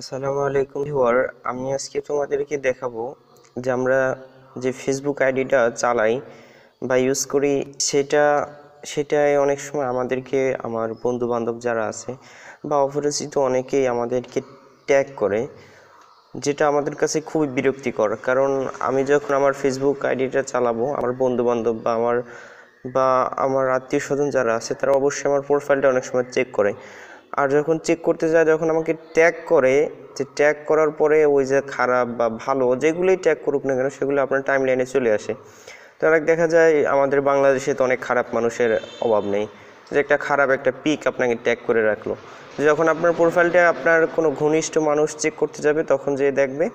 আসসালামু আলাইকুম ভিউয়ার, আমি আজকে তোমাদেরকে দেখাবো যে আমরা যে ফেসবুক আইডিটা চালাই বা ইউজ করি, সেটা সেটাই অনেক সময় আমাদেরকে, আমার বন্ধু বান্ধব যারা আছে বা অপরিচিত অনেকেই আমাদেরকে ট্যাগ করে, যেটা আমাদের কাছে খুবই বিরক্তিকর। কারণ আমি যখন আমার ফেসবুক আইডিটা চালাবো, আমার বন্ধু বান্ধব বা আমার বা আমার আত্মীয় স্বজন যারা আছে, তারা অবশ্যই আমার প্রোফাইলটা অনেক সময় চেক করে। আর যখন চেক করতে যায়, যখন আমাকে ট্যাগ করে, যে ট্যাগ করার পরে ওই যে খারাপ বা ভালো যেগুলোই ট্যাগ করুক না কেন, সেগুলো আপনার টাইম লাইনে চলে আসে। তো অনেক দেখা যায়, আমাদের বাংলাদেশে তো অনেক খারাপ মানুষের অভাব নেই। যে একটা খারাপ একটা পিক আপনাকে ট্যাগ করে রাখল। যখন আপনার প্রোফাইলটা আপনার কোনো ঘনিষ্ঠ মানুষ চেক করতে যাবে, তখন যে দেখবে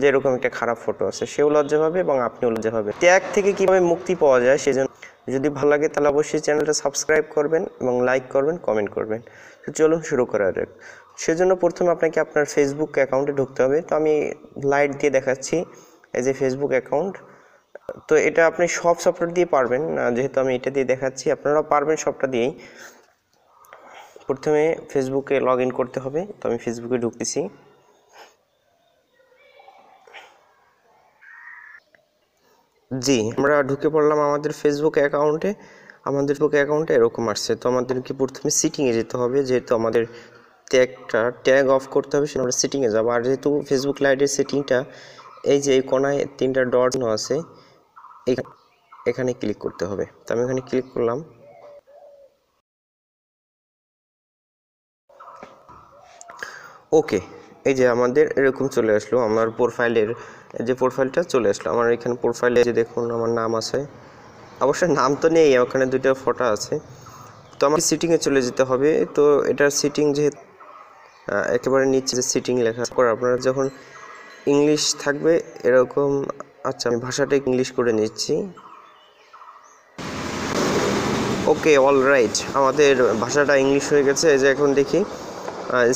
যে এরকম একটা খারাপ ফটো আছে। সেও লজ্জা পাবে এবং আপনিও লজ্জা পাবে ট্যাগ থেকে কীভাবে মুক্তি পাওয়া যায়, সেজন্য যদি ভালো লাগে তাহলে অবশ্যই চ্যানেলটা সাবস্ক্রাইব করবেন এবং লাইক করবেন, কমেন্ট করবেন। তো চলুন শুরু করা যাক। সেজন্য প্রথমে আপনাকে আপনার ফেসবুক অ্যাকাউন্টে ঢুকতে হবে। তো আমি লাইট দিয়ে দেখাচ্ছি, এই যে ফেসবুক অ্যাকাউন্ট। তো এটা আপনি সব সফটওয়্যার দিয়ে পারবেন। যেহেতু আমি এটা দিয়ে দেখাচ্ছি, আপনারাও পারবেন সবটা দিয়েই। প্রথমে ফেসবুকে লগ করতে হবে। তো আমি ফেসবুকে ঢুকতেছি। জি, আমরা ঢুকে পড়লাম আমাদের ফেসবুক অ্যাকাউন্টে আমাদের ফেসবুক অ্যাকাউন্টে এরকম আসছে। তো আমাদেরকে প্রথমে সিটিংয়ে যেতে হবে। যেহেতু আমাদের ট্যাগটা ট্যাগ অফ করতে হবে সেটা আমরা সিটিংয়ে যাব। আর যেহেতু ফেসবুক লাইটের সেটিংটা এই যে এই কোনায় তিনটা ডট আছে, এখানে ক্লিক করতে হবে। তো আমি এখানে ক্লিক করলাম। ওকে এই যে আমাদের এরকম চলে আসলো, আমার প্রোফাইলের যে প্রোফাইলটা চলে আসলো। আমার এখানে প্রোফাইলে যে দেখুন, আমার নাম আছে। অবশ্য নাম তো নেই, ওখানে দুইটা ফটো আছে। তো আমার সিটিংয়ে চলে যেতে হবে। তো এটার সিটিং যেহেতু একেবারে নিচে যে সিটিং লেখা করে আপনারা যখন ইংলিশ থাকবে, এরকম আচ্ছা আমি ভাষাটা ইংলিশ করে নিচ্ছি। ওকে অল রাইট আমাদের ভাষাটা ইংলিশ হয়ে গেছে। এই যে এখন দেখি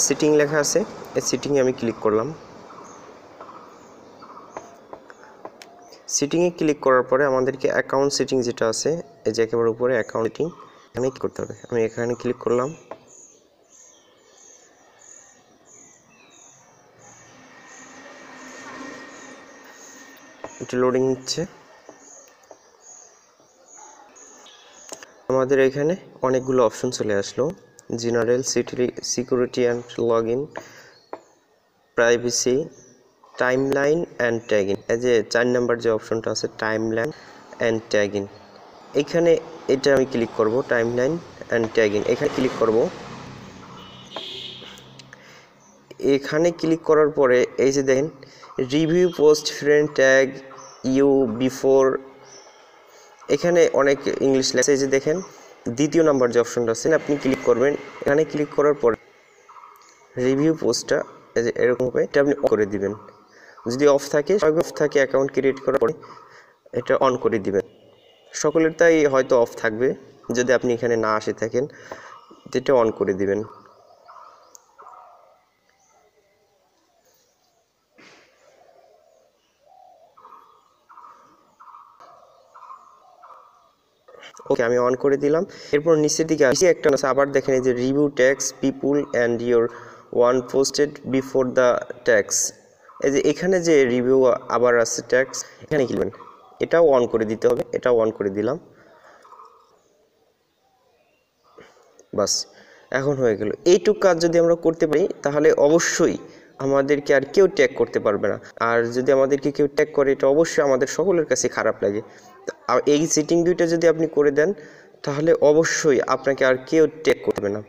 সিটিং লেখা আছে। সিটিংয়ে আমি ক্লিক করলাম। সিটিংয়ে ক্লিক করার পরে আমাদেরকে অ্যাকাউন্ট সেটিং যেটা আছে, এই যে একেবারে উপরে অ্যাকাউন্ট এখানে কি করতে হবে। আমি এখানে ক্লিক করলাম। এটি লোডিং নিচ্ছে। আমাদের এখানে অনেকগুলো অপশন চলে আসলো। General city security and log in privacy timeline and tagging এই যে চার নাম্বার যে অপশনটা আছে টাইমলাইন অ্যান্ড ট্যাগিং এখানে এটা আমি ক্লিক করব টাইমলাইন অ্যান্ড ট্যাগিং এখানে ক্লিক করব। এখানে ক্লিক করার পরে, এই যে দেখেন review post friend tag you before এখানে অনেক ইংলিশ লেখা এই যে দেখেন, দ্বিতীয় নাম্বার যে অপশনটা আছে, আপনি ক্লিক করবেন। এখানে ক্লিক করার পরে রিভিউ পোস্টটা এরকম হবে, এটা আপনি করে দিবেন। যদি অফ থাকে অফ থাকে অ্যাকাউন্ট ক্রিয়েট করার পরে এটা অন করে দিবেন। সকলের তাই হয়তো অফ থাকবে, যদি আপনি এখানে না আসে থাকেন, এটা অন করে দিবেন। ওকে আমি অন করে দিলাম। এরপর নিচের দিকে আসি, একটা আবার দেখেন এই যে review tags people and your own posted before the tags এই যে এখানে যে রিভিউ আবার আছে ট্যাক্স এখানে কিনবেন এটাও অন করে দিতে হবে, এটাও অন করে দিলাম। বাস, এখন হয়ে গেল। এইটুক কাজ যদি আমরা করতে পারি, তাহলে অবশ্যই আমাদেরকে আর কেউ ট্যাগ করতে পারবে না। আর যদি আমাদেরকে কেউ ট্যাগ করে, এটা অবশ্যই আমাদের সকলের কাছে খারাপ লাগে। এই সিটিং দুইটা যদি আপনি করে দেন, তাহলে অবশ্যই আপনাকে আর কেউ ট্যাগ করবে না।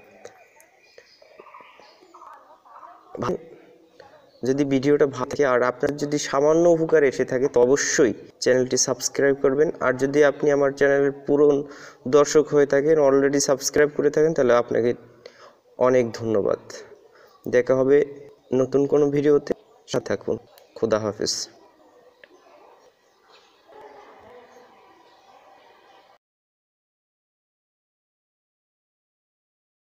যদি ভিডিওটা ভালো থাকে আর আপনার যদি সামান্য উপকার এসে থাকে, তো অবশ্যই চ্যানেলটি সাবস্ক্রাইব করবেন। আর যদি আপনি আমার চ্যানেলের পুরন দর্শক হয়ে থাকেন অলরেডি সাবস্ক্রাইব করে থাকেন, তাহলে আপনাকে অনেক ধন্যবাদ। দেখা হবে নতুন কোনো ভিডিওতে। সাথে থাকুন। খুদা হাফিজ।